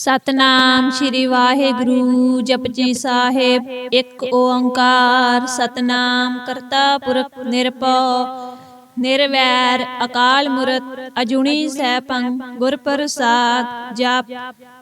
ਸਤਨਾਮ ਸ੍ਰੀ ਵਾਹਿਗੁਰੂ ਜਪਜੀ ਸਾਹਿਬ, ਇੱਕ ਓੰਕਾਰ। ਸਤਨਾਮ ਕਰਤਾ ਪੁਰਖ ਨਿਰਭਉ, ਨਿਰਵੈਰ ਅਕਾਲ ਮੂਰਤ, ਅਜੂਨੀ ਸੈਭੰ ਗੁਰ ਪ੍ਰਸਾਦ ਜਪ।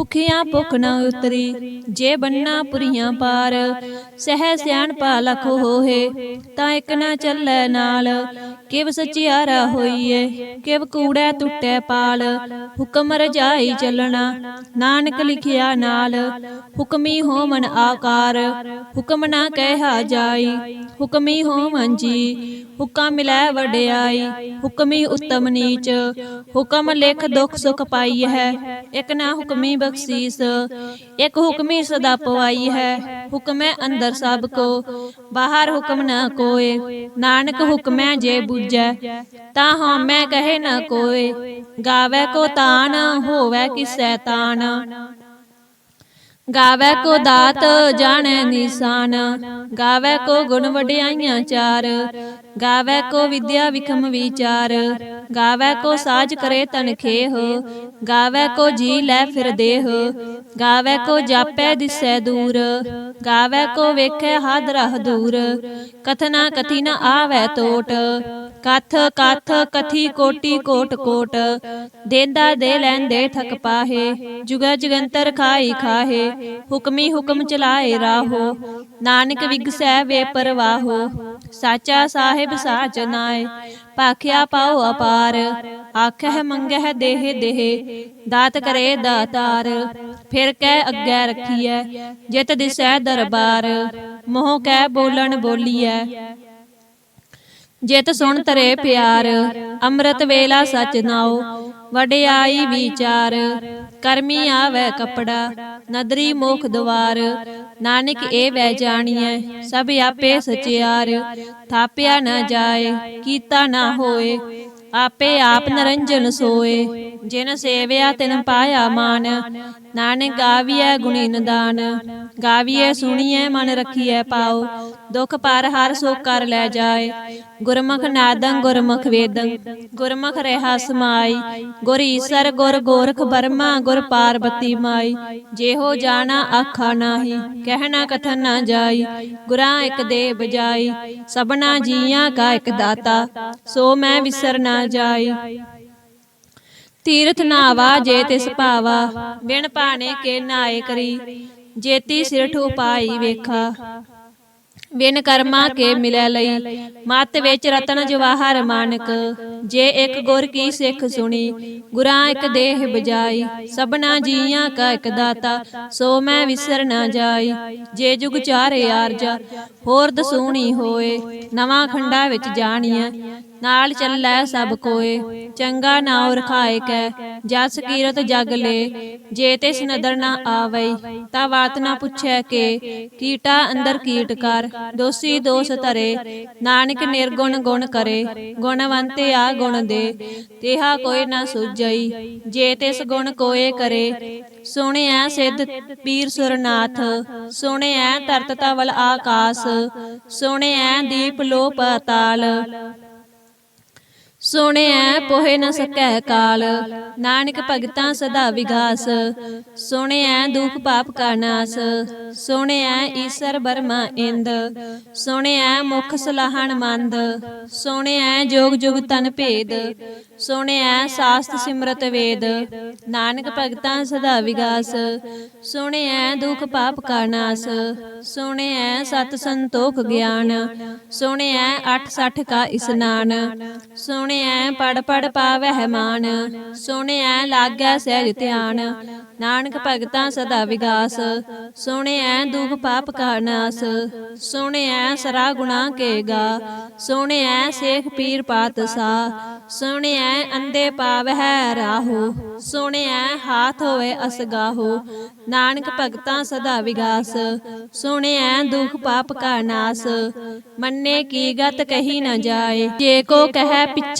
ਭੁਖਿਆਂ ਭੁਖ ਨਾ ਉਤਰੀ, ਜੇ ਬੰਨਾ ਪੁਰੀਆਂ ਪਾਰ, ਸਹਿ ਸਿਆਣ ਪਾ ਲਖ ਹੋਏ ਤਾਂ ਇੱਕ ਨਾ ਚੱਲੈ ਨਾਲ, ਕਿਵ ਸਚਿਆਰਾ ਹੋਈਏ, ਕਿਵ ਕੂੜੈ ਟੁੱਟੈ ਪਾਲ, ਹੁਕਮ ਰਜਾਈ ਚੱਲਣਾ, ਨਾਨਕ ਲਿਖਿਆ ਨਾਲ, ਹੁਕਮੀ ਹੋਮਨ ਆਕਾਰ, ਹੁਕਮ ਨਾ ਕਹਿਆ ਜਾਈ, ਹੁਕਮੀ ਹੋਮਨ ਜੀ ਹੁਕਮ ਮਿਲੈ ਵਡਿਆਈ, ਹੁਕਮੀ ਉਤਮ ਨੀਚ, ਹੁਕਮ ਲਿਖ ਦੁਖ ਸੁਖ ਪਾਈ ਹੈ ਇਕ ਨਾ ਹੁਕਮੀ ਬਖਸ਼ੀਸ। ਇਕ ਹੁਕਮੀ ਸਦਾ ਪਵਾਈ ਹੈ, ਹੁਕਮੈ ਅੰਦਰ ਸਭ ਕੋ, ਬਾਹਰ ਹੁਕਮ ਨਾ ਕੋਏ, ਨਾਨਕ ਹੁਕਮੈ ਜੇ ਬੁਝੈ, ਤਾਂ ਹਉਮੈ ਕਹੇ ਨਾ ਕੋਏ, ਗਾਵੇ ਕੋ ਤਾਨ, ਹੋਵੇ ਕਿਸੈ ਤਾਨ। ਗਾਵੇ ਕੋ ਦਾਤ ਜਾਣੈ ਨਿਸ਼ਾਨ ਗਾਵੇ ਕੋ ਗੁਣ ਵਡਿਆਈਆਂ ਚਾਰ ਗਾਵੇ ਕੋ ਵਿਦਿਆ ਵਿਖਮ ਵਿਚਾਰ ਗਾਵੇ ਕੋ ਸਾਜ ਕਰੇ ਤਨ ਖੇਹ ਗਾਵੇ ਕੋ ਜੀ ਲੈ ਫਿਰ ਦੇਹ ਗਾਵੇ ਕੋ ਜਾਪੈ ਦਿਸੈ ਦੂਰ ਗਾਵੇ ਕੋ ਵੇਖੈ ਹਦ ਰਹ ਦੂਰ ਕਥਨਾ ਕਥੀ ਨ ਆਵੈ ਟੋਟ ਕਥ ਕਥ, ਕਥੀ, ਕੋਟੀ, ਕੋਟ ਕੋਟ। ਦੇਦਾ ਦੇ ਲੈਂਦੇ ਠਕ ਪਾਹੇ, ਜੁਗਾ ਜਗੰਤਰ ਖਾਈ ਖਾਹੇ, ਹੁਕਮੀ ਹੁਕਮ ਚਲਾਏ ਰਾਹੋ। ਨਾਨਕ ਵਿਗਸੈ ਵੇ ਪਰਵਾਹੋ, ਸਾਚਾ ਸਾਹਿਬ ਸਾਚ ਨਾਏ। ਪਾਖਿਆ ਪਾਉ ਅਪਾਰ, ਆਖਹਿ ਮੰਗਹਿ ਦੇਹ ਦੇਹ, ਦਾਤ ਕਰੇ ਦਾਤਾਰ। ਫਿਰ ਕਹਿ ਅੱਗੇ ਰੱਖੀਐ, ਜਿਤ ਦਿਸੈ ਦਰਬਾਰ, ਮੋਹ ਕਹਿ ਬੋਲਣ ਬੋਲੀਐ। ਜਿਤ ਸੁਣ ਤਰੇ ਪਿਆਰ ਅੰਮ੍ਰਿਤ ਵੇਲਾ ਸਚ ਨਾਉ ਵਡਿਆਈ ਵਿਚਾਰ ਕਰਮੀ ਆਵੈ ਕਪੜਾ ਨਦਰੀ ਮੋਖ ਦਵਾਰ ਨਾਨਕ ਇਹ ਵੈ ਜਾਣੀਐ ਸਭ ਆਪੇ ਸਚਿਆਰ ਥਾਪਿਆ ਨਾ ਜਾਏ ਕੀਤਾ ਨਾ ਹੋਏ ਆਪੇ ਆਪ ਨਰੰਜਨ ਸੋਏ ਜਿਨ ਸੇਵਿਆ ਤਿਨ ਪਾਇਆ ਮਾਨ ਨਾਨਕ ਗਾਵੀਐ ਗੁਣੀ ਨਿਦਾਨ ਗਾਵੀਐ ਸੁਣੀਐ ਮਨ ਰਖੀਐ ਪਾਉ ਦੁਖ ਪਰ ਹਰ ਸੋ ਕਰ ਲੈ ਜਾਏ ਗੁਰਮੁਖ ਨਾਦੰ, ਗੁਰਮੁਖ ਵੇਦੰ, ਗੁਰਮੁਖ ਰਹਾ ਸਮਾਈ। ਗੁਰ ਈਸਰ, ਗੁਰ ਗੋਰਖ ਬਰਮਾ ਗੁਰ ਪਾਰਬਤੀ ਮਾਈ। ਜਿਹੋ ਜਾਣਾ ਆਖਾ ਨਾਹੀ, ਕਹਿਣਾ ਕਥਨ ਨਾ ਜਾਈ। ਗੁਰਾਂ ਇੱਕ ਦੇ ਬਜਾਈ ਸਭਨਾ ਜੀਆਂ ਕਾ ਇੱਕ ਦਾਤਾ, ਸੋ ਮੈਂ ਵਿਸਰ ਨਾ ਜਾਈ। ਤੀਰਥ ਨਾਵਾ ਜੇ ਤਿਸ ਭਾਵਾ, ਬਿਨ ਪਾਣੇ ਕੇ ਨਾਏ ਕਰੀ। ਜੇਤੀ ਸਿਰਠ ਉਪਾਈ ਵੇਖਾ। ਬਿਨ ਕਰਮਾ ਕੇ ਮਿਲੈ ਲਈ। ਮਤ ਵਿੱਚ ਰਤਨ ਜਵਾਹਰ ਮਾਨਕ, ਜੇ ਇੱਕ ਗੁਰ ਕੀ ਸਿੱਖ ਸੁਣੀ, ਗੁਰਾਂ ਇੱਕ ਦੇਹ ਬਜਾਈ। ਸਭਨਾ ਜੀਆਂ ਕਾ ਇੱਕ ਦਾਤਾ, ਸੋ ਮੈਂ ਵਿਸਰ ਨਾ ਜਾਈ। ਜੇ ਜੁਗ ਚਾਰੇ ਆਰਜਾ, ਹੋਰ ਦਸੂਣੀ ਹੋਏ, ਨਵਾਂ ਖੰਡਾ ਵਿੱਚ ਜਾਣੀਐ। ਨਾਲ ਚੱਲੈ ਸਭ ਕੋਏ। ਚੰਗਾ ਨਾਉ ਰਖਾਏ ਕੈ, ਜਸ ਕੀਰਤ ਜਗ ਲੈ। ਜੇ ਤਿਸ ਨਦਰ ਨਾ ਆਵਈ, ਤਾ ਬਾਤ ਨਾ ਪੁੱਛੈ ਕੇ। ਕੀਟਾ ਅੰਦਰ ਕੀਟ ਕਰ, ਦੋਸੀ ਦੋਸ ਧਰੇ। ਨਾਨਕ ਨਿਰਗੁਣ ਗੁਣ ਕਰੇ, ਗੁਣਵੰਤੇ ਆ ਗੁਣ ਦੇ। ਤੇਹਾ ਕੋਈ ਨਾ ਸੁਝਈ, ਜੇ ਤਿਸ ਗੁਣ ਕੋਏ ਕਰੇ। ਸੁਣਿਆ ਸਿੱਧ ਪੀਰ ਸੁਰਨਾਥ ਸੁਣਿਆ ਤਰਤ ਤਵਲ ਆਕਾਸ। ਸੁਣਿਆ ਦੀਪ ਲੋ ਪਾਤਾਲ ਸੁਣਿਐ ਪੋਹਿ ਨ ਸਕੈ ਕਾਲ। ਨਾਨਕ ਭਗਤਾਂ ਸਦਾ ਵਿਗਾਸ। ਸੁਣਿਐ ਦੁਖ ਪਾਪ ਕਾ ਨਾਸ। ਸੁਣਿਐ ਈਸਰ ਬਰਮਾ ਇੰਦ। ਸੁਣਿਐ ਮੁਖ ਸਲਾਹਣ ਮੰਦ। ਸੁਣਿਐ ਜੋਗ ਜੁਗ ਤਨ ਭੇਦ। ਸੁਣਿਐ ਸਾਸਤ ਸਿਮਰਤ ਵੇਦ। ਨਾਨਕ ਭਗਤਾਂ ਸਦਾ ਵਿਗਾਸ। ਸੁਣਿਐ ਦੁਖ ਪਾਪ ਕਾ ਨਾਸ। ਸੁਣਿਐ ਸਤ ਸੰਤੋਖ ਗਿਆਨ। ਸੁਣਿਐ 860 ਕਾ ਇਸਨਾਨ। ਸੁਣਿਐ ਐ ਪੜ ਪੜ ਪਾਵਹਿ ਮਾਨ, ਸੁਣਿਐ ਲਾਗੈ ਸਹਿਜ ਧਿਆਨ। ਨਾਨਕ ਭਗਤਾਂ ਸਦਾ ਵਿਗਾਸ, ਸੁਣਿਐ ਦੁਖ ਪਾਪ ਕਾ ਨਾਸ, ਸੁਣਿਐ ਸਰਾ ਗੁਣਾ ਕੇ ਗਾ, ਸੁਣਿਐ ਸੇਖ ਪੀਰ ਪਾਤ ਪਾਤਸਾ ਸੁਣਿਐ ਅੰਦੇ ਪਾਵਹਿ ਰਾਹੋ, ਸੁਣਿਐ ਹਾਥ ਹੋਵੇ ਅਸਗਾਹੋ ਨਾਨਕ ਭਗਤਾਂ ਸਦਾ ਵਿਗਾਸ, ਸੁਣਿਐ ਦੁਖ ਪਾਪ ਕਾ ਨਾਸ। ਮੰਨੇ ਕੀ ਗਤ ਕਹੀ ਨਾ ਜਾਏ, ਜੇ ਕੋ ਕਹੈ ਪਿਛੈ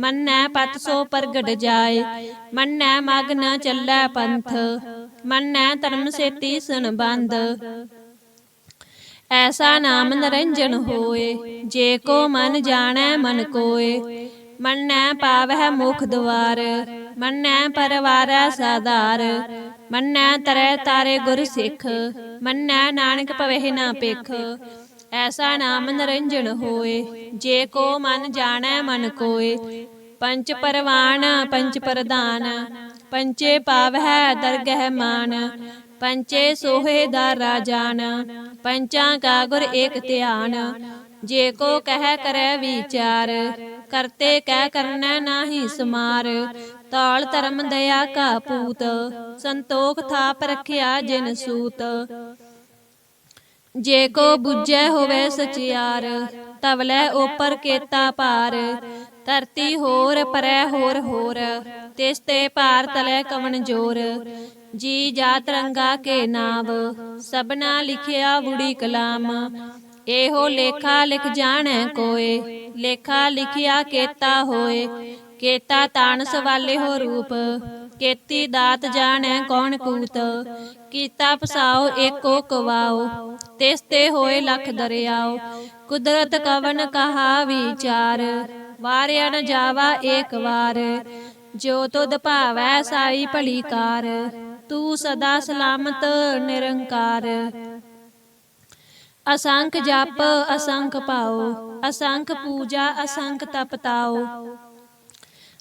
ਮੰਨੈ ਪਤ ਸੋ ਪ੍ਰਗਟ ਜਾਏ, ਮੰਨੈ ਮਗ ਨ ਚੱਲੈ ਪੰਥ, ਮੰਨੈ ਧਰਮ ਸੇਤੀ ਸੁਨ ਬੰਦ ਐਸਾ ਨਾਮ ਨਰੰਜਨ ਹੋਏ, ਜੇ ਕੋ ਮਨ ਜਾਣੈ ਮਨ ਕੋਏ। ਮੰਨੈ ਪਾਵਹਿ ਮੁਖ ਦਵਾਰ, ਮੰਨੈ ਪਰਵਾਰੈ ਸਾਧਾਰ। ਮੰਨੈ ਤਰੈ ਤਾਰੇ ਗੁਰ ਸਿੱਖ, ਮੰਨੈ ਨਾਨਕ ਭਵਹਿ ਨਾ ਪਿਖ ਐਸਾ ਨਾਮ ਨਰੰਜਨ ਹੋਏ। ਜੇ ਕੋ ਮਨ ਜਾਣੈ, ਮਨ ਕੋਏ। ਪੰਚ ਪਰਵਾਨ ਪੰਚ ਪ੍ਰਧਾਨ। ਪੰਚੇ ਪਾਵਹਿ, ਦਰਗਹਿ ਮਾਨ। ਪੰਚੇ ਸੋਹੇ ਦਾ ਰਾਜਾਨ। ਪੰਚਾਂ ਕਾ ਗੁਰ ਏਕ ਧਿਆਨ। ਜੇ ਕੋ ਕਹਿ ਕਰੈ ਵਿਚਾਰ, ਕਰਤੇ ਕਹਿ ਕਰਨਾ ਨਾਹੀ ਸਮਾਰ। ਤਾਲ ਧਰਮ ਦਇਆ ਕਾ ਪੂਤ, ਸੰਤੋਖ ਥਾਪ ਰਖਿਆ ਜਿਨ ਸੂਤ। ਜੇ ਕੋ ਬੁੱਝੈ ਹੋਵੇ ਸਚਿਆਰ, ਤਵਲੇ ਉਪਰ ਕੇਤਾ ਭਾਰ। ਧਰਤੀ ਹੋਰ, ਪਰੈ ਹੋਰ ਹੋਰ। ਤਿਸ ਤੇ ਭਾਰ ਤਲੇ ਕਵਨ ਜੋਰ। ਜੀ ਜਾਤ ਰੰਗਾ ਕੇ ਨਾਮ ਸਬਨਾ ਲਿਖਿਆ ਬੁੜੀ ਕਲਾਮ। ਇਹੋ ਲੇਖਾ ਲਿਖ ਜਾਣੈ ਕੋਏ, ਲੇਖਾ ਲਿਖਿਆ ਕੇਤਾ ਹੋਏ। ਕੇਤਾ ਤਾਣ ਸਵਾਲੇ ਹੋ ਰੂਪ। ਕੇਤੀ ਦਾਤ ਜਾਣੈ ਕੌਣ ਕੂਤ? ਕੀਤਾ ਪਸਾਓ ਏਕੋ ਕਵਾਓ। ਤਿਸ ਤੇ ਹੋਏ ਲਖ ਦਰਿਆਓ। ਕੁਦਰਤ ਕਵਨ ਕਹਾ ਵਿਚਾਰ? ਵਾਰਿਆ ਨ ਜਾਵਾ ਏਕ ਵਾਰ। ਜੋ ਤੁਧ ਭਾਵੈ ਸਾਈ ਭਲੀ ਕਾਰ। ਤੂੰ ਸਦਾ ਸਲਾਮਤ ਨਿਰੰਕਾਰ। ਅਸੰਖ ਜਪ, ਅਸੰਖ ਪਾਓ ਅਸੰਖ ਪੂਜਾ, ਅਸੰਖ ਤਪਤਾਓ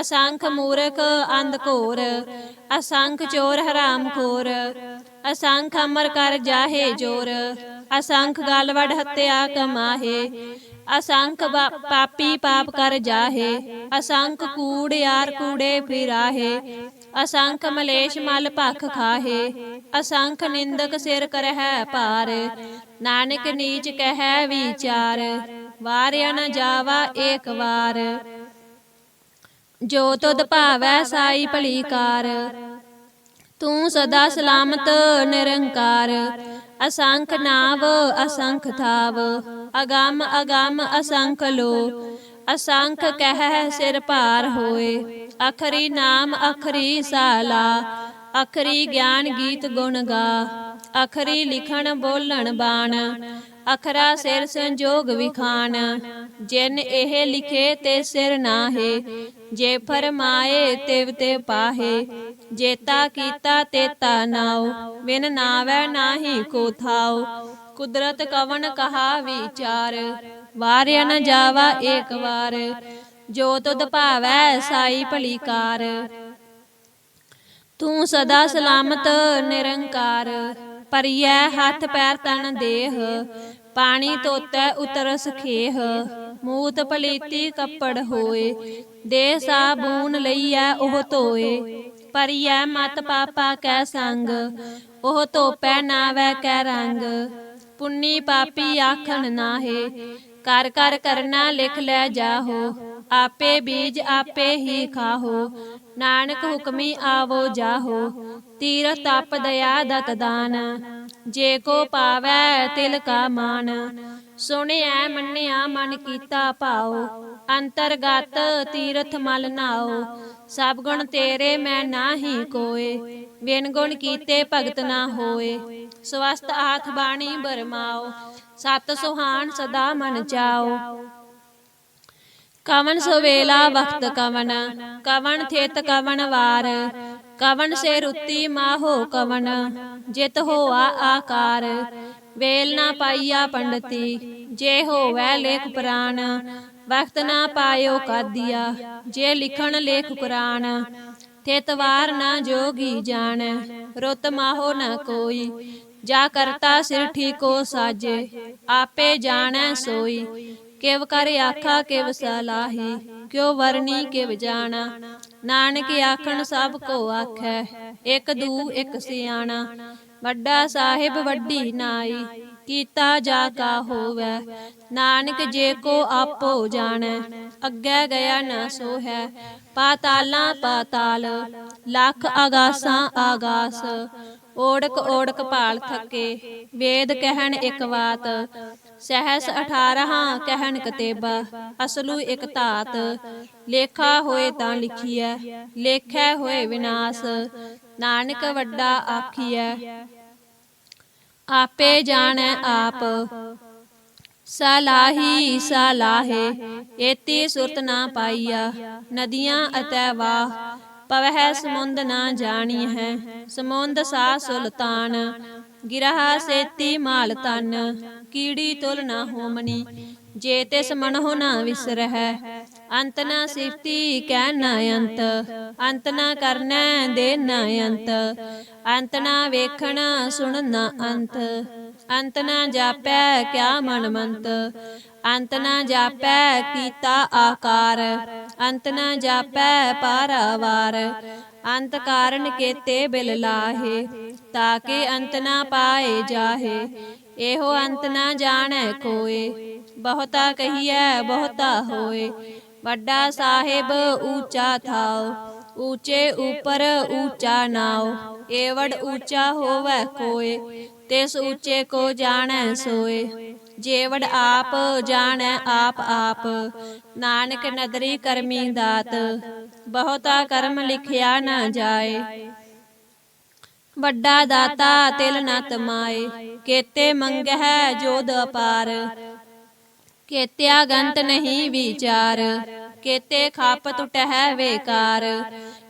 ਅਸੰਖ ਮੂਰਖ ਅੰਧ ਘੋਰ, ਅਸੰਖ ਚੋਰ ਹਰਾਮ ਖੋਰ, ਅਸੰਖ ਅਮਰ ਕਰ ਜਾਹੇ ਜੋਰ, ਅਸੰਖ ਗਲ ਵਡ ਹੱਤਿਆ ਕਮਾਹੇ, ਅਸੰਖ ਪਾਪੀ ਪਾਪ ਕਰ ਜਾਹੇ, ਅਸੰਖ ਕੂੜ ਯਾਰ ਕੂੜੇ ਫਿਰਾਹੇ, ਅਸੰਖ ਮਲੇਸ਼ ਮਲ ਭਖ ਖਾਹੇ, ਅਸੰਖ ਨਿੰਦਕ ਸਿਰ ਕਰਹਿ ਭਾਰ, ਨਾਨਕ ਨੀਚ ਕਹਿ ਵਿਚਾਰ, ਵਾਰਿਆ ਨ ਜਾਵਾ ਏਕ ਵਾਰ। ਜੋ ਤੁਧ ਭਾਵੈ ਸਾਈ ਭਲੀ ਕਾਰ, ਤੂੰ ਸਦਾ ਸਲਾਮਤ ਨਿਰੰਕਾਰ। ਅਸੰਖ ਨਾਵ, ਅਸੰਖ ਥਾਵ, ਅਗੰਮ ਅਗੰਮ, ਅਸੰਖ ਲੋ ਅਸੰਖ ਕਹਿ ਸਿਰ ਭਾਰ ਹੋਏ, ਅਖਰੀ ਨਾਮ, ਅਖਰੀ ਸਾਲਾ। ਅਖਰੀ ਗਿਆਨ ਗੀਤ ਗੁਣ ਗਾ, ਅਖਰੀ ਲਿਖਣ ਬੋਲਣ ਬਾਣ। ਅਖਰਾ ਸਿਰ ਸੰਜੋਗ ਵਿਖਾਨ, ਜਿਨ ਇਹ ਲਿਖੇ ਤੇ ਸਿਰ ਨਾਹੇ, ਜੇ ਫਰਮਾਏ ਤਿਵ ਤੇ ਪਾਹੇ, ਜੇਤਾ ਕੀਤਾ ਤੇਤਾ ਨਾਉ, ਬਿਨ ਨਾਵੈ ਨਾਹੀ ਕੋ ਥਾਉ, ਕੁਦਰਤ ਕਵਨ ਕਹਾ ਵਿਚਾਰ ਵਾਰਿਆ ਨ ਜਾਵਾ ਏਕ ਵਾਰ, ਜੋ ਤੁਧ ਭਾਵੈ ਸਾਈ ਭਲੀਕਾਰ। ਤੂੰ ਸਦਾ ਸਲਾਮਤ ਨਿਰੰਕਾਰ ਪਰਿਐ ਹੱਥ ਪੈਰ ਤਨ ਦੇਹ, ਪਾਣੀ ਧੋਤੈ ਉਤਰ ਸਖੇਹ, ਮੂਤ ਪਲੀਤੀ ਕੱਪੜ ਹੋਏ ਦੇ ਸਾਬੂਨ ਲਈਐ ਉਹ ਧੋਏ ਪਰਿਐ ਮਤ ਪਾਪਾ ਕੈ ਸੰਗ, ਉਹ ਧੋਪੈ ਨਾਵੈ ਕੈ ਰੰਗ, ਪੁੰਨੀ ਪਾਪੀ ਆਖਣ ਨਾਹੇ, ਕਰ ਕਰ ਕਰਨਾ ਲਿਖ ਲੈ ਜਾਹੋ, ਆਪੇ ਬੀਜ ਆਪੇ ਹੀ ਖਾਹੋ ਨਾਨਕ ਹੁਕਮੀ ਆਵੋ ਜਾਹੋ ਤੀਰ ਤਪ ਦਇਆ ਦਤ ਦਾਨ ਜੇ ਕੋ ਪਾਵੈ ਤਿਲ ਕਾ ਮਾਨ, ਸੁਣਿਐ ਮੰਨਿਆ ਮਨ ਕੀਤਾ ਭਾਉ। ਅੰਤਰਗਤ ਤੀਰਥ ਮਲ ਨਾਓ ਸਭ ਗੁਣ ਤੇਰੇ ਮੈਂ ਨਾਹੀ ਕੋਏ। ਬਿਨ ਗੁਣ ਕੀਤੇ ਭਗਤ ਨਾ ਹੋਏ ਸਵਸਤ ਆਖ ਬਾਣੀ ਬਰਮਾਓ ਸਤ ਸੁਹਾਨ ਸਦਾ ਮਨ ਚਾਓ ਕਵਨ ਸੁਵੇਲਾ ਵਖਤ ਕਵਨ ਕਵਨ ਥਿਤ ਕਵਨ ਵਾਰ ਕਵਨ ਸੇ ਰੁੱਤੀ ਮਾਹੋ ਕਵਨ ਜਿਤ ਹੋਆ ਆਕਾਰ ਵੇਲ ਨਾ ਪਾਈਆ ਪੰਡਤੀ ਜੇ ਹੋਵੈ ਲੇਖ ਪੁਰਾਣ ਵਕਤ ਨਾ ਪਾਇਓ ਕਾਦੀਆ ਜੇ ਲਿਖਣ ਲੇਖ ਕੁਰਾਨ ਤੇ ਤਵਾਰ ਨਾ ਜੋਗੀ ਜਾਣ ਰੁੱਤ ਮਾਹੋ ਨ ਕੋਈ ਜਾ ਕਰਤਾ ਸਿਰ ਠੀਕੋ ਸਾਜੇ ਆਪੇ ਜਾਣੈ ਸੋਈ ਕਿਵ ਕਰ ਆਖਾ, ਕਿਵ ਸਲਾਹੀ ਕਿਉ ਵਰਣੀ ਕਿਵ ਜਾਣਾ? ਨਾਨਕ ਆਖਣ ਸਭ ਕੋ ਆਖੈ, ਇਕ ਦੂ, ਇਕ ਸਿਆਣਾ। ਵੱਡਾ ਸਾਹਿਬ ਵੱਡੀ ਨਾਈ, ਕੀਤਾ ਜਾ ਕਾ ਹੋਵੈ। ਨਾਨਕ ਜੇ ਕੋ ਆਪੋ ਜਾਣੈ, ਅੱਗੇ ਗਿਆ ਨਾ ਸੋ ਹੈ ਪਾਤਾਲਾਂ ਪਾਤਾਲ, ਲੱਖ ਆਗਾਸਾਂ ਆਗਾਸ ਓੜਕ ਓੜਕ ਭਾਲ ਥੱਕੇ, ਵੇਦ ਕਹਿਣ ਇੱਕ ਬਾਤ ਸਹਿਸ 18 ਕਹਿਣ ਕਤੇਬਾ, ਅਸਲੂ ਇਕ ਧਾਤ, ਲੇਖਾ ਹੋਏ ਤਾਂ ਲਿਖੀਐ, ਲੇਖੈ ਹੋਏ ਵਿਨਾਸ਼, ਨਾਨਕ ਵੱਡਾ ਆਖੀਐ। ਆਪੇ ਜਾਣੈ ਆਪ, ਸਲਾਹੀ ਸਲਾਹੇ, ਏਤੀ ਸੁਰਤ ਨਾ ਪਾਈਆ, ਨਦੀਆਂ ਅਤੈ ਵਾਹ, ਪਵਹਿ ਸਮੁੰਦ ਨਾ ਜਾਣੀ ਹੈ ਸਮੁੰਦ ਸਾ ਸੁਲਤਾਨ ਗਿਰਹਾ ਸੇਤੀ ਮਾਲ ਤਨ, ਕੀੜੀ ਤੁਲ ਨਾ ਹੋਮਣੀ। ਜੇ ਤਿਸ ਮਨਹੁ ਨਾ ਵਿਸਰਹਿ, ਅੰਤ ਨਾ ਸਿਫਤੀ ਕਹਿ ਨਾ ਅੰਤ। ਅੰਤ ਨਾ ਕਰਨੈ ਦੇ ਨਾ ਅੰਤ। ਅੰਤ ਨਾ ਵੇਖਣਾ ਸੁਣ ਨਾ ਅੰਤ। ਅੰਤ ਨਾ ਜਾਪੈ ਕਿਆ ਮਨ ਮੰਤ। ਅੰਤ ਨਾ ਜਾਪੈ ਕੀਤਾ ਆਕਾਰ। ਅੰਤ ਨਾ ਜਾਪੈ ਪਾਰਾਵਾਰ। ਅੰਤ ਕਾਰਨ ਕੇਤੇ ਬਿਲ ਲਾਹੇ, ਤਾਕੇ ਅੰਤ ਨਾ ਪਾਏ ਜਾਹੇ। ਇਹੋ ਅੰਤ ਨਾ ਜਾਣੈ ਕੋਏ ਬਹੁਤਾ ਕਹੀਐ ਬਹੁਤਾ ਹੋਏ। ਵੱਡਾ ਸਾਹਿਬ ਊਚਾ ਥਾਓ ਊਚੇ ਉਪਰ ਊਚਾ ਨਾਉ। ਏਵੜ ਊਚਾ ਹੋਵੈ ਕੋਏ ਤਿਸ ਊਚੇ ਕੋ ਜਾਣੈ ਸੋਏ। ਜੇਵੜ ਆਪ, ਜਾਣੈ ਆਪ ਆਪ। ਨਾਨਕ ਨਦਰੀ ਕਰਮੀ ਦਾਤ, ਬਹੁਤਾ ਕਰਮ ਲਿਖਿਆ ਨਾ ਜਾਏ। ਵੱਡਾ ਦਾਤਾ ਤਿਲ ਨਾ ਤਮਾਏ ਕੇਤੇ ਮੰਗਹਿ ਜੋਦ ਅਪਾਰ। ਕੇਤਿਆ ਗੰਤ ਨਹੀਂ ਵਿਚਾਰ, ਕੇਤੇ ਖਾਪ ਟੁਟਹਿ ਵੇਕਾਰ।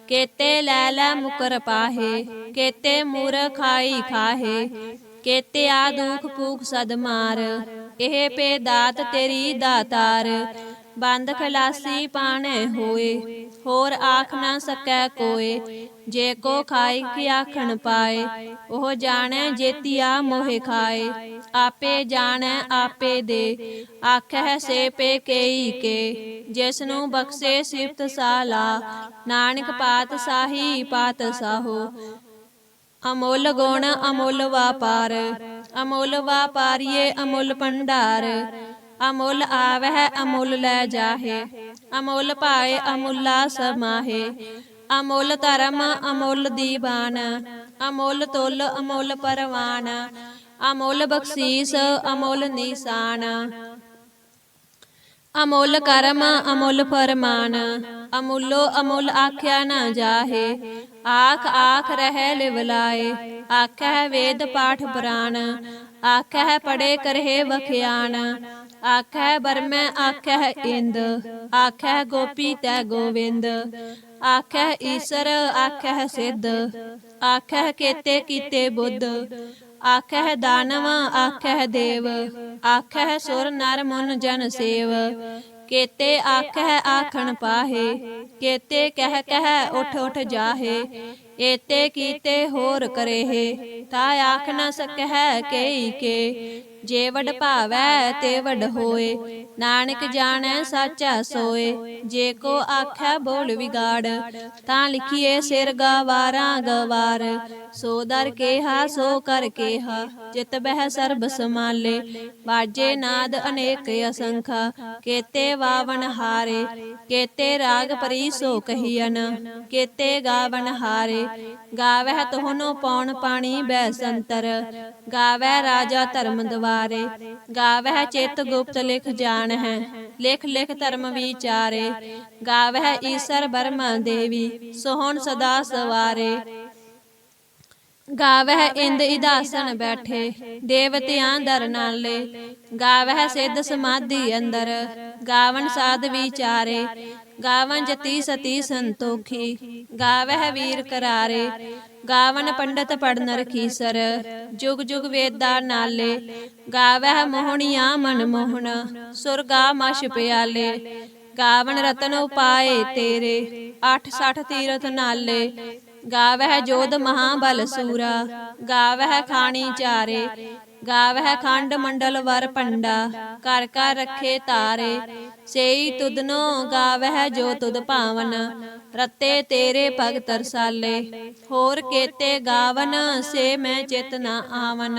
ਕੇਤੇ ਲੈ ਲੈ ਮੁਕਰ ਪਾਹੇ, ਕੇਤੇ ਮੂਰ ਖਾਈ ਖਾਹੇ। ਕੇਤੇ ਆ ਦੁਖ ਭੂਖ ਸਦ ਮਾਰ ਇਹ ਪੇ ਦਾਤ ਤੇਰੀ ਦਾਤਾਰ। ਬੰਦ ਖਲਾਸੀ ਪਾਣੇ ਹੋਏ, ਹੋਰ ਆਖ ਨਾ ਸਕੈ ਕੋਏ। ਜੇ ਕੋ ਖਾਈ ਕੀ ਆਖਣ ਪਾਏ। ਉਹ ਜਾਣੈ ਜੇਤੀਆ ਮੋਹਿ ਖਾਏ। ਆਪੇ ਜਾਣੈ, ਆਪੇ ਦੇ। ਆਖੈ ਸੇ ਪੇ ਕੇਈ ਕੇ। ਜਿਸ ਨੂੰ ਬਖਸ਼ੇ ਸਿਫਤ ਸਾਲਾ, ਨਾਨਕ ਪਾਤ ਸਾਹੀ ਪਾਤ ਸਾਹੋ। ਅਮੁੱਲ ਗੁਣ ਅਮੁੱਲ ਵਾਪਾਰ। ਅਮੁੱਲ ਵਾਪਾਰੀਏ, ਅਮੁੱਲ ਭੰਡਾਰ। ਅਮੁੱਲ ਆਵਹਿ, ਅਮੁੱਲ ਲੈ ਜਾਹੇ। ਅਮੁੱਲ ਪਾਏ ਅਮੁੱਲਾ ਸਮਾਹੇ। ਅਮੁੱਲ ਧਰਮ, ਅਮੁੱਲ ਦੀਵਾਨ। ਅਮੁੱਲ ਤੁਲ, ਅਮੁੱਲ ਪਰਵਾਨ। ਅਮੁੱਲ ਬਖਸ਼ੀਸ, ਅਮੁੱਲ ਨਿਸ਼ਾਨ। ਅਮੁੱਲ ਕਰਮ, ਅਮੁੱਲ ਫਰਮਾਨ, ਅਮੁੱਲੋ ਅਮੁੱਲ ਆਖਿਆ ਨਾ ਜਾਹੇ। ਆਖ ਆਖ ਰਹਿ ਲਿਵਲਾਏ ਆਖੈ ਵੇਦ ਪਾਠ ਪੁਰਾਣ ਆਖੈ ਪੜੇ ਕਰਹਿ ਵਖਿਆਣ ਆਖੈ ਬਰਮੈ ਆਖੈ ਇੰਦ ਆਖੈ ਗੋਪੀ ਤੈ ਗੋਵਿੰਦ ਆਖੈ ਈਸਰ ਆਖੈ ਸਿੱਧ ਆਖੈ ਕੇਤੇ ਕੀਤੇ ਬੁੱਧ ਆਖੈ ਦਾਨਵ ਆਖੈ ਦੇਵ ਆਖੈ ਸੁਰ ਨਰ ਮਨ ਜਨ ਸੇਵ। ਕੇਤੇ ਆਖੈ ਆਖਣ ਪਾਹੇ, ਕੇਤੇ ਕਹਿ ਕਹਿ ਉਠ ਉਠ ਜਾਹੇ। ਏਤੇ ਕੀਤੇ ਹੋਰ ਕਰੇਹੇ, ਤਾ ਆਖ ਨ ਸਕਹਿ ਕੇਈ ਕੇ। ਜੇ ਵਡ ਭਾਵੈ, ਤੇ ਵਡ ਹੋਏ। ਨਾਨਕ ਜਾਣੈ, ਸਾਚਾ ਸੋਏ। ਜੇ ਕੋ ਆਖੈ, ਬੋਲ ਵਿਗਾੜ। ਤਾਂ ਲਿਖੀਏ, ਸਿਰ ਗਵਾਰਾਂ ਗਵਾਰ। ਸੋ ਦਰ ਕੇਹਾ, ਸੋ ਕਰ ਕੇਹਾ। ਜਿਤ ਬਹਿ ਸਰਬ ਸਮਾਲੇ ਬਾਜੇ ਨਾਦ ਅਨੇਕ ਅਸੰਖਾ। ਕੇਤੇ ਵਾਵਨ ਹਾਰੇ। ਕੇਤੇ ਰਾਗ ਪਰੀ ਸੋ ਕਹੀਨ ਕੇਤੇ ਗਾਵਨ ਹਾਰੇ। ਗਾਵਹਿ ਤੋਹਨੋ ਪੌਣ ਪਾਣੀ ਬੈ ਸੰਤਰ। ਗਾਵੈ ਰਾਜਾ ਧਰਮ ਦਵਾ ਦਵਾਰੇ ਗਾਵਹਿ ਚਿਤ ਗੁਪਤ ਲਿਖ ਜਾਣ ਹੈ ਲਿਖ ਲਿਖ ਧਰਮ ਵਿਚਾਰੇ। ਗਾਵਹਿ ਈਸਰ ਬਰਮਾ ਦੇਵੀ, ਸੋਹਣ ਸਦਾ ਸਵਾਰੇ। ਗਾਵਹਿ ਇੰਦ ਇਦਾਸਨ ਬੈਠੇ, ਦੇਵਤਿਆਂ ਦਰ ਨਾਲੇ। ਗਾਵਹਿ ਸਿੱਧ ਸਮਾਧੀ ਅੰਦਰ ਗਾਵਨ ਸਾਧ ਵਿਚਾਰੇ। ਗਾਵਨ ਜਤੀ ਸਤੀ ਸੰਤੋਖੀ, ਗਾਵਹਿ ਵੀਰ ਕਰਾਰੇ, ਗਾਵਨ ਪੰਡਤ ਪੜਨ ਰਖੀਸਰ ਜੁਗ ਜੁਗ ਵੇਦਾ ਨਾਲੇ, ਗਾਵਹਿ ਮੋਹਣੀਆਂ ਮਨ ਮੋਹਣ, ਸੁਰਗਾ ਮਛ ਪਿਆਲੇ, ਗਾਵਨ ਰਤਨ ਉਪਾਏ ਤੇਰੇ 860 ਤੀਰਥ ਨਾਲੇ, ਗਾਵਹਿ ਜੋਧ ਮਹਾਬਲ ਸੂਰਾ, ਗਾਵਹਿ ਖਾਣੀ ਚਾਰੇ ਗਾਵਹਿ ਖੰਡ ਮੰਡਲ ਵਰ ਪੰਡਾ ਕਰ ਕਰ ਰੱਖੇ ਤਾਰੇ। ਸੇਈ ਤੁਧਨੋ ਗਾਵਹਿ ਜੋ ਤੁਦ ਭਾਵਨ, ਰਤੇ ਤੇਰੇ ਭਗਤ ਰਸਾਲੇ। ਹੋਰ ਕੇਤੇ ਗਾਵਨ, ਸੇ ਮੈਂ ਚਿਤ ਨ ਆਵਨ।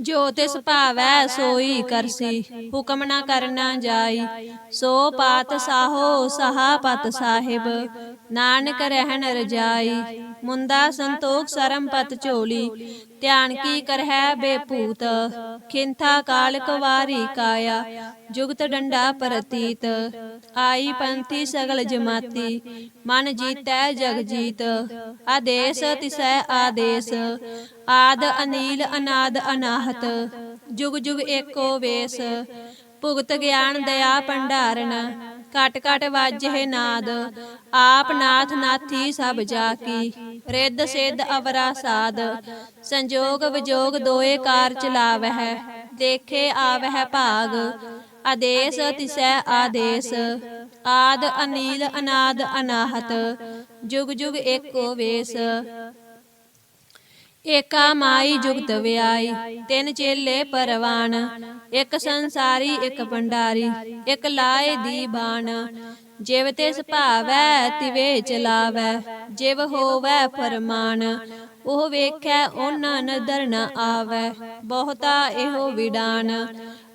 ਜੋ ਤਿਸ ਭਾਵੈ, ਸੋਈ ਕਰਸੀ। ਹੁਕਮ ਨਾ ਕਰਨਾ ਜਾਈ। ਸੋ ਪਾਤ ਸਾਹੋ, ਸਹਾ ਪਤ ਸਾਹਿਬ। ਨਾਨਕ ਰਹਿਣ ਰਜਾਈ। ਮੁੰਦਾ ਸੰਤੋਖ ਸਰਮ ਪਤ ਝੋਲੀ, ਧਿਆਨ ਕੀ ਕਰਹਿ ਬੇਪੂਤ ਖਿੰਥਾ ਕਾਲ ਕਵਾਰੀ ਕਾਇਆ, ਜੁਗਤ ਡੰਡਾ ਪ੍ਰਤੀਤ। ਆਈ ਪੰਥੀ ਸਗਲ ਜਮਾਤੀ, ਮਨ ਜੀਤੈ ਜਗ ਜੀਤ। ਆਦੇਸ ਤਿਸੈ ਆਦੇਸ, ਆਦ ਅਨੀਲ ਅਨਾਦ ਅਨਾਹਤ। ਜੁਗ ਜੁਗ ਏਕੋ ਵੇਸ, ਭੁਗਤ ਗਿਆਨ ਦਇਆ ਭੰਡਾਰਨ। ਕਟ ਕਟ ਵਾਜੇ ਨਾਦ। ਆਪ ਨਾਥ ਨਾਥੀ ਸਭ ਜਾ ਕੀ ਰਿੱਧ ਸਿੱਧ ਅਵਰਾ ਸਾਧ ਸੰਜੋਗ ਵਿਜੋਗ ਦੋਏ ਕਾਰ ਚਲਾਵਹਿ। ਦੇਖੇ ਆਵਹਿ ਭਾਗ। ਆਦੇਸ ਤਿਸੈ ਆਦੇਸ। ਆਦ ਅਨੀਲ ਅਨਾਦ ਅਨਾਹਤ। ਜੁਗ ਜੁਗ ਏਕੋ ਵੇਸ। ਏਕਾ ਮਾਈ ਜੁਗਤ ਵਿਆਈ, ਤਿੰਨ ਚੇਲੇ ਪਰਵਾਨ, ਇੱਕ ਸੰਸਾਰੀ, ਇੱਕ ਭੰਡਾਰੀ, ਇੱਕ ਲਾਏ ਦੀ ਬਾਣ। ਜਿਵ ਤੇ ਭਾਵੈ, ਤਿਵੇ ਚਲਾਵੈ, ਜਿਵ ਹੋਵੈ ਫਰਮਾਨ। ਉਹ ਵੇਖੈ, ਉਹਨਾਂ ਨਦਰ ਨ ਆਵੈ, ਬਹੁਤਾ ਇਹੋ ਵਿਡਾਨ।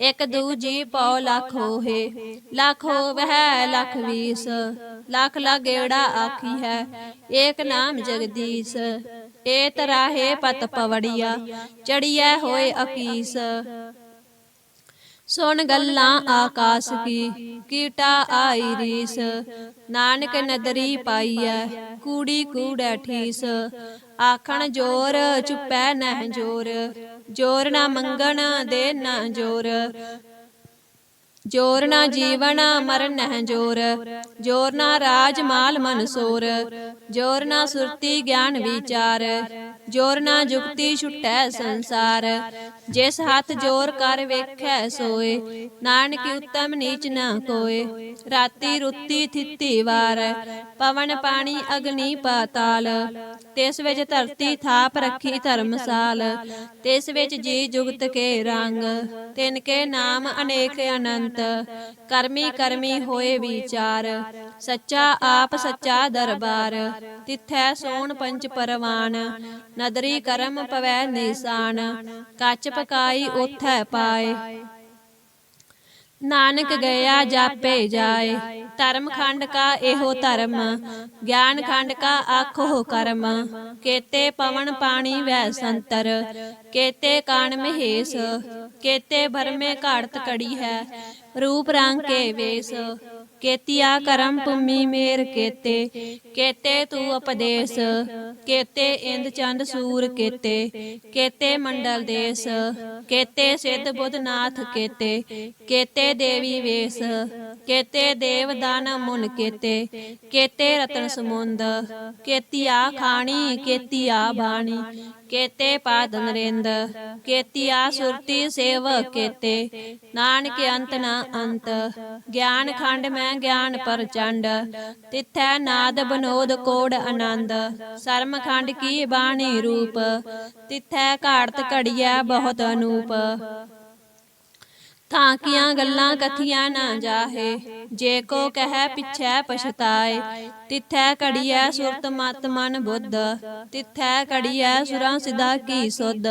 ਇਕ ਦੂਜੀ ਪਉ ਲੱਖ ਹੋਏ ਲੱਖ ਹੋਵਹਿ ਲੱਖ ਵੀਸ। ਲੱਖ ਲਾਗੇੜਾ ਆਖੀ ਹੈ, ਏਕ ਨਾਮ ਜਗਦੀਸ਼। ਏ ਤਰਾਹੇ ਪਤ ਪਵੜੀਆ, ਚੜੀਐ ਹੋਏ ਅਕੀਸ। ਸੁਣ ਗੱਲਾਂ ਆਕਾਸ ਕੀ, ਕੀਟਾ ਆਈ ਰੀਸ। ਨਾਨਕ ਨਦਰੀ ਪਾਈਐ, ਕੂੜੀ ਕੂੜੈ ਠੀਸ। ਆਖਣ ਜੋਰ, ਚੁੱਪੈ ਨਹਿ ਜੋਰ। ਜੋਰ ਨਾ ਮੰਗਣ ਦੇ ਨਾ ਜੋਰ। ਜੋਰ ਨਾ ਜੀਵਨ ਮਰਨ ਨਹਿ ਜੋਰ। ਜੋਰ ਨਾ ਰਾਜ ਮਾਲ ਮਨਸੋਰ। ਜੋਰ ਨਾ ਸੁਰਤੀ ਗਿਆਨ ਵਿਚਾਰ। ਜੋਰ ਨਾ ਜੁਗਤੀ ਛੁਟੈ ਸੰਸਾਰ। ਜਿਸ ਹੱਥ ਜੋਰ ਕਰ ਵੇਖੈ ਸੋਏ, ਨਾਨਕ ਉਤਮ ਨੀਚ ਨਾ ਕੋਏ। ਰਾਤੀ ਰੁੱਤੀ ਥਿੱਤੀ ਵਾਰ, ਪਵਨ ਪਾਣੀ ਅਗਨੀ ਪਾਤਾਲ। ਤਿਸ ਵਿੱਚ ਧਰਤੀ ਥਾਪ ਰੱਖੀ ਧਰਮਸਾਲ। ਤਿਸ ਵਿੱਚ ਜੀ ਜੁਗਤ ਕੇ ਰੰਗ, ਤਿਨ ਕੇ ਨਾਮ ਅਨੇਕ ਅਨੰਤ। ਕਰਮੀ ਕਰਮੀ ਹੋਏ ਵਿਚਾਰ, ਸੱਚਾ ਆਪ ਸੱਚਾ ਦਰਬਾਰ। ਤਿਥੈ ਸੋਣ ਪੰਚ ਪਰਵਾਨ ਨਦਰੀ ਕਰਮ ਪਵੈ ਨਿਸ਼ਾਨ, ਕੱਚ ਪਕਾਈ ਉਥੈ ਪਾਏ। ਨਾਨਕ ਗਿਆ ਜਾਪੇ ਜਾਏ, ਧਰਮ ਖੰਡ ਕਾ ਇਹੋ ਧਰਮ, ਗਿਆਨ ਖੰਡ ਕਾ ਆਖੋ ਕਰਮ। ਕੇਤੇ ਪਵਨ ਪਾਣੀ ਵੈ ਸੰਤਰ, ਕੇਤੇ ਕਾਣ ਮਹੇਸ਼, ਕੇਤੇ ਭਰਮੇ ਘਾੜਤ ਕੜੀ ਹੈ, ਰੂਪ ਰੰਗ ਕੇ ਵੇਸ। ਕੇਤਿਆ ਕਰਮ ਭੂਮੀ ਮੇਰ ਕੇਤੇ ਕੇਤੇ ਤੂ ਉਪਦੇਸ਼, ਕੇਤੇ ਇੰਦ ਚੰਦ ਸੂਰ ਕੇਤੇ ਕੇਤੇ ਮੰਡਲ ਦੇਸ, ਕੇਤੇ ਸਿੱਧ ਬੁੱਧ ਨਾਥ ਕੇਤੇ ਕੇਤੇ ਦੇਵੀ ਵੇਸ, ਕੇਤੇ ਦੇਵ ਦਾਨ ਮੁਨ ਕੇਤੇ ਕੇਤੇ ਰਤਨ ਸਮੁੰਦ, ਕੇਤਿਆ ਖਾਣੀ, ਕੇਤਿਆ ਬਾਣੀ, ਕੇਤੇ ਪਾਦ ਨਰਿੰਦ, ਕੇਤਿਆ ਸੁਰਤੀ ਸੇਵ ਕੇਤੇ, ਨਾਨਕ ਅੰਤ ਨਾ ਅੰਤ, ਗਿਆਨ ਖੰਡ ਮੈਂ ਗਿਆਨ ਪ੍ਰਚੰਡ ਤਿਥੈ ਨਾਦ ਬਨੋਦ ਕੋੜ ਆਨੰਦ। ਸਰਮ ਖੰਡ ਕੀ ਬਾਣੀ ਰੂਪ, ਤਿਥੈ ਘਾੜਤ ਘੜੀਐ ਬਹੁਤ ਅਨੂਪ। ਤਾਂ ਕੀਆਂ ਗੱਲਾਂ ਕਥੀਆਂ ਨਾ ਜਾਹੇ, ਜੇ ਕੋ ਕਹੈ ਪਿਛੈ ਪਛਤਾਏ ਤਿਥੈ ਕੜੀਐ ਸੁਰਤ ਮਤ ਮਨ ਬੁੱਧ, ਤਿਥੈ ਕੜੀਐ ਸੁਰਾਂ ਸਿਦਾ ਕੀ ਸੁਧ।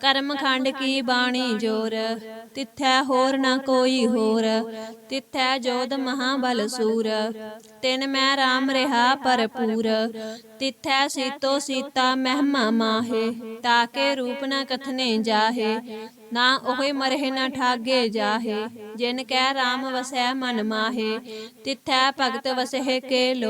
ਕਰਮ ਖੰਡ ਕੀ ਬਾਣੀ ਜੋਰ, ਤਿਥੈ ਹੋਰ ਨਾ ਕੋਈ ਹੋਰ। ਤਿਥੈ ਜੋਧ ਮਹਾਬਲ ਸੂਰ, ਤਿਨ ਮੈਂ RAM ਰਹਾ ਭਰਪੂਰ। ਤਿਥੈ ਸੀਤੋ ਸੀਤਾ ਮਹਿਮਾ ਮਾਹੇ ਤਾਕੇ ਰੂਪ ਨ ਕਥਨੇ ਜਾਹੇ। ਨਾ ਉਹੇ ਮਰਹਿ ਨਾ ਠਾਗੇ ਜਾਹੇ, ਜਿਨ ਕੈ RAM ਵਸੈ ਮਨ ਮਾਹੇ। ਤਿਥੈ ਭਗਤ ਵਸਹਿ ਕੇ ਲੋ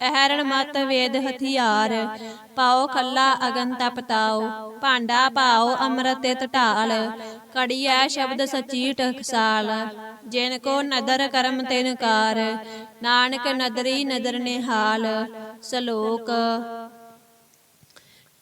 ਅਹਰਣ ਮਤ ਵੇਦ ਹਥਿਆਰ, ਪਾਓ ਖੱਲਾ ਅਗਨ ਤਪਤਾਓ ਭਾਂਡਾ ਪਾਓ ਅੰਮ੍ਰਿਤ ਤੇ ਢਾਲ, ਕੜੀਐ ਸ਼ਬਦ ਸੱਚੀ ਟਕਸਾਲ ਜਿਨ ਕੋ ਨਦਰ ਕਰਮ ਤਿਨ ਕਾਰ, ਨਾਨਕ ਨਦਰੀ ਨਦਰ ਨਿਹਾਲ, ਸ਼ਲੋਕ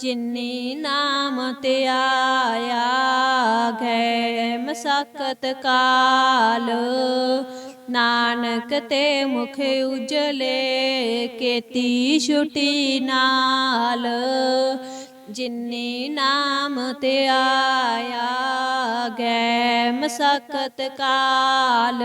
ਜਿਨੀ ਨਾਮ ਤੇ ਗੈ ਮਸਕਤ ਕਾਲ। ਨਾਨਕ ਤੇ ਮੁਖ ਉਜਲੇ ਕੇਤੀ ਛੁਟੀ ਨਾਲ। ਜਿਨੀ ਨਾਮ ਤੇ ਆਇਆ ਗੈ ਮਸਕਤ ਕਾਲ।